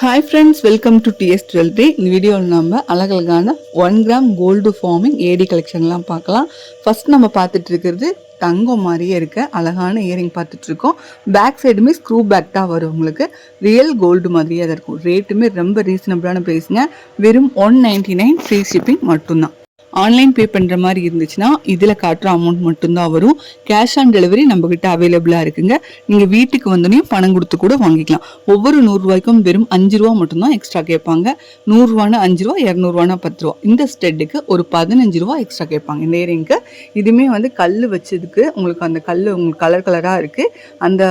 Hi friends welcome to DS டுவெல்த்ரி இந்த வீடியோவில் நம்ம அழகழகான one gram gold forming AD கலெக்ஷன்லாம் பார்க்கலாம். ஃபர்ஸ்ட் நம்ம பார்த்துட்டு இருக்கிறது தங்கம் மாதிரியே இருக்க அழகான இயரிங் பார்த்துட்ருக்கோம் பேக் சைடுமே ஸ்க்ரூ பேக் தான் வரும் உங்களுக்கு. ரியல் கோல்டு மாதிரியே தான் இருக்கும். ரேட்டுமே ரொம்ப ரீசனபிளான ப்ரைஸுங்க வெறும் one ninety nine free shipping மட்டும்தான். ஆன்லைன் பே பண்ணுற மாதிரி இருந்துச்சுன்னா இதில் காட்டுற அமௌண்ட் மட்டும்தான் வரும். கேஷ் ஆன் டெலிவரி நம்மக்கிட்ட அவைலபிளாக இருக்குங்க. நீங்கள் வீட்டுக்கு வந்தோடனே பணம் கொடுத்து கூட வாங்கிக்கலாம். ஒவ்வொரு நூறுரூவாய்க்கும் வெறும் அஞ்சு ரூபா மட்டும்தான் எக்ஸ்ட்ரா கேட்பாங்க. நூறுரூவானா அஞ்சு ரூபா இரநூறுவானா பத்து ரூபா. இந்த ஸ்டெட்டுக்கு ஒரு பதினஞ்சு ரூபா எக்ஸ்ட்ரா கேட்பாங்க. இந்த இயரிங்க்கு இதுவுமே வந்து கல் வச்சதுக்கு உங்களுக்கு அந்த கல் உங்களுக்கு கலர் கலராக இருக்குது அந்த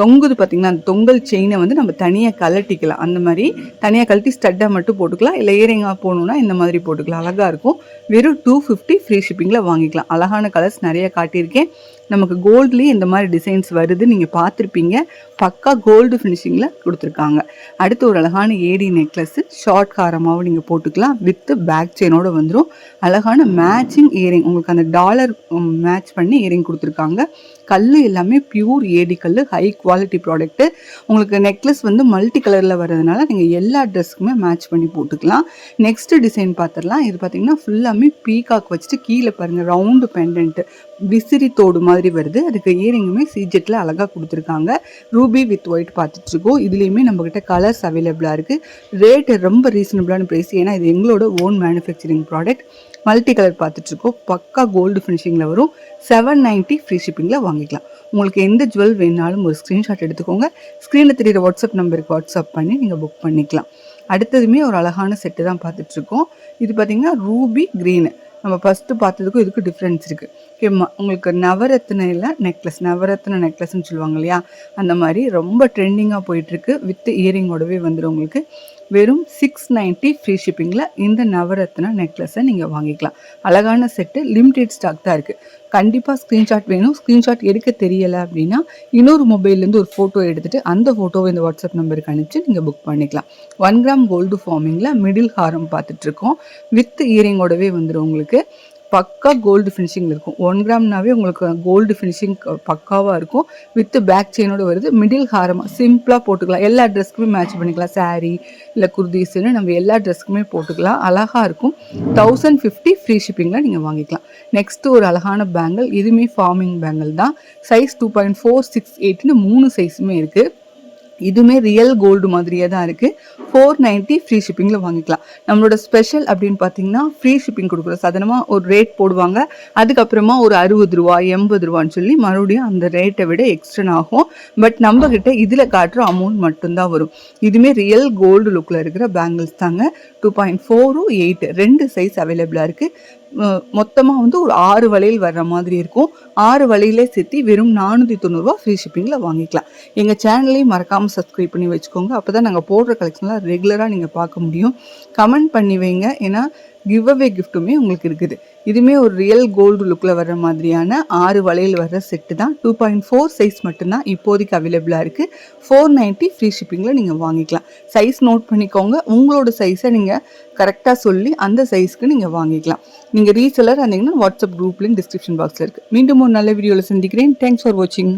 தொங்குது பார்த்தீங்கன்னா அந்த தொங்கல் செயினை வந்து நம்ம தனியாக கலட்டிக்கலாம் அந்த மாதிரி தனியாக கழட்டி ஸ்டட்டை மட்டும் போட்டுக்கலாம். இல்லை இயரிங்காக போகணுன்னா இந்த மாதிரி போட்டுக்கலாம். அழகாக இருக்கும். வெறும் டூ ஃபிஃப்டி ஃப்ரீ ஷிப்பிங்கில் வாங்கிக்கலாம். அழகான கலர்ஸ் நிறைய காட்டியிருக்கேன். நமக்கு கோல்ட்லேயே இந்த மாதிரி டிசைன்ஸ் வருது. நீங்கள் பார்த்துருப்பீங்க. பக்கா கோல்டு ஃபினிஷிங்கில் கொடுத்துருக்காங்க. அடுத்து ஒரு அழகான ஏடி நெக்லஸ்ஸு ஷார்ட் காரமாகவும் நீங்கள் போட்டுக்கலாம். வித்து பேக் செயினோடு வந்துடும் அழகான மேட்சிங் இயரிங் உங்களுக்கு அந்த டாலர் மேட்ச் பண்ணி இயரிங் கொடுத்துருக்காங்க. கல் எல்லாமே பியூர் ஏடி கல் ஹை குவாலிட்டி ப்ராடக்ட்டு உங்களுக்கு நெக்லஸ் வந்து மல்டி கலரில் வர்றதுனால நீங்கள் எல்லா ட்ரெஸ்க்குமே மேட்ச் பண்ணி போட்டுக்கலாம். நெக்ஸ்ட் டிசைன் பார்த்துடலாம். இது பார்த்தீங்கன்னா ஃபுல்லாமே பீகாக் வச்சுட்டு கீழே பாருங்கள் ரவுண்டு பெண்டன்ட்டு விசிறி தோடு மாதிரி வருது. அதுக்கு இயரிங்குமே சீஜெட்டில் அழகாக கொடுத்துருக்காங்க. ரூபி வித் ஒயிட் பார்த்துட்ருக்கோம் இதுலேயுமே நம்மக்கிட்ட கலர்ஸ் அவைலபிளாக இருக்குது ரேட்டு ரொம்ப ரீசனபிளான ப்ரைஸ் ஏன்னா இது எங்களோட own manufacturing product multi colour பார்த்துட்ருக்கோம் பக்கா கோல்டு ஃபினிஷிங்கில் வரும். செவன் நைன்ட்டி ஃப்ரீ ஷிப்பிங்கில் வாங்கிக்கலாம். உங்களுக்கு எந்த ஜுவல் வேணாலும் ஒரு ஸ்க்ரீன்ஷாட் எடுத்துக்கோங்க. ஸ்க்ரீனில் தெரியிற வாட்ஸ்அப் நம்பருக்கு வாட்ஸ்அப் பண்ணி நீங்கள் புக் பண்ணிக்கலாம். அடுத்ததுமே ஒரு அழகான செட்டு தான் பார்த்துட்ருக்கோம் இது பார்த்திங்கன்னா ரூபி க்ரீனு நம்ம ஃபஸ்ட்டு பார்த்ததுக்கும் இதுக்கு டிஃப்ரென்ஸ் இருக்குது ஓகே உங்களுக்கு நவரத்னையில் நெக்லஸ் நவரத்ன நெக்லஸ்ன்னு சொல்லுவாங்க இல்லையா? அந்த மாதிரி ரொம்ப ட்ரெண்டிங்காக போயிட்டுருக்கு வித் இயரிங்கோடவே வந்துடும் உங்களுக்கு. வெறும் சிக்ஸ் நைன்ட்டி ஃப்ரீ ஷிப்பிங்கில் இந்த நவரத்ன நெக்லஸை நீங்கள் வாங்கிக்கலாம். அழகான செட்டு லிமிடெட் ஸ்டாக் தான் இருக்குது கண்டிப்பாக ஸ்க்ரீன்ஷாட் வேணும். ஸ்க்ரீன்ஷாட் எடுக்க தெரியலை அப்படின்னா இன்னொரு மொபைல்லேருந்து ஒரு ஃபோட்டோ எடுத்துகிட்டு அந்த ஃபோட்டோவை இந்த வாட்ஸ்அப் நம்பருக்கு அனுப்பிச்சு நீங்கள் புக் பண்ணிக்கலாம். ஒன் கிராம் கோல்டு ஃபார்மிங்கில் மிடில் ஹாரம் பார்த்துட்ருக்கோம் வித் இயரிங்கோடவே வந்துடும் உங்களுக்கு. பக்கா கோல்டு ஃபினிஷிங்கில் இருக்கும். ஒன் கிராம்னாவே உங்களுக்கு கோல்டு ஃபினிஷிங் பக்காவாக இருக்கும். வித் பேக் செயினோட வருது. மிடில் ஹாரமாக சிம்பிளாக போட்டுக்கலாம். எல்லா ட்ரெஸ்க்குமே மேட்ச் பண்ணிக்கலாம். சாரீ இல்லை குர்தீஸ்னு நம்ம எல்லா ட்ரெஸ்க்குமே போட்டுக்கலாம். அழகாக இருக்கும். தௌசண்ட் ஃபிஃப்டி ஃப்ரீ ஷிப்பிங்கில் நீங்கள் வாங்கிக்கலாம். நெக்ஸ்ட்டு ஒரு அழகான பேங்கிள் இதுவுமே ஃபார்மிங் பேங்கிள் தான். Size two point four six எயிட்னு மூணு சைஸுமே இருக்குது இதுவுமே ரியல் கோல்டு மாதிரியே தான் இருக்குது ஃபோர் நைன்ட்டி ஃப்ரீ ஷிப்பிங்கில் வாங்கிக்கலாம். நம்மளோட ஸ்பெஷல் அப்படின்னு பார்த்தீங்கன்னா ஃப்ரீ ஷிப்பிங் கொடுக்குறோம் சாதாரணமாக ஒரு ரேட் போடுவாங்க. அதுக்கப்புறமா ஒரு அறுபது ரூபா எண்பது ரூபான்னு சொல்லி மறுபடியும் அந்த ரேட்டை விட எக்ஸ்டன் ஆகும். பட் நம்மக்கிட்ட இதில் காட்டுற அமௌண்ட் மட்டும்தான் வரும். இதுவுமே ரியல் கோல்டு லுக்கில் இருக்கிற பேங்கிள்ஸ் தாங்க. டூ பாயிண்ட் ஃபோரும் எயிட் ரெண்டு சைஸ் அவைலபிளாக இருக்குது மொத்தமாக வந்து ஒரு ஆறு வளையல் வர்ற மாதிரி இருக்கும். ஆறு வலையிலே சேர்த்து வெறும் நானூற்றி தொண்ணூறுரூவா ஃப்ரீ ஷிப்பிங்கில் வாங்கிக்கலாம். எங்கள் சேனலையும் மறக்காமல் சப்ஸ்கிரைப் பண்ணி வச்சுக்கோங்க. அப்போ தான் நாங்கள் போடுற கலெக்ஷன்லாம் ரெகுலராக நீங்கள் பார்க்க முடியும். கமெண்ட் பண்ணி வைங்க. ஏன்னா கிவ் அவே கிஃப்ட்டுமே உங்களுக்கு இருக்குது. இதுவுமே ஒரு ரியல் கோல்டு லுக்கில் வர மாதிரியான ஆறு வளையல் வர்ற செட்டு தான். டூ பாயிண்ட் ஃபோர் சைஸ் மட்டும்தான் இப்போதைக்கு அவைலபிளாக இருக்குது ஃபோர் நைன்ட்டி ஃப்ரீ ஷிப்பிங்கில் நீங்கள் வாங்கிக்கலாம். சைஸ் நோட் பண்ணிக்கோங்க. உங்களோட சைஸை நீங்கள் கரெக்டாக சொல்லி அந்த சைஸ்க்கு நீங்கள் வாங்கிக்கலாம். நீங்கள் ரீசெலர் வந்தீங்கன்னா வாட்ஸ்அப் குரூப் லிங்க் டிஸ்கிரிப்ஷன் பாக்ஸில் இருக்குது மீண்டும் ஒரு நல்ல வீடியோவில் சந்திக்கிறேன். தேங்க்ஸ் ஃபார் வாட்சிங்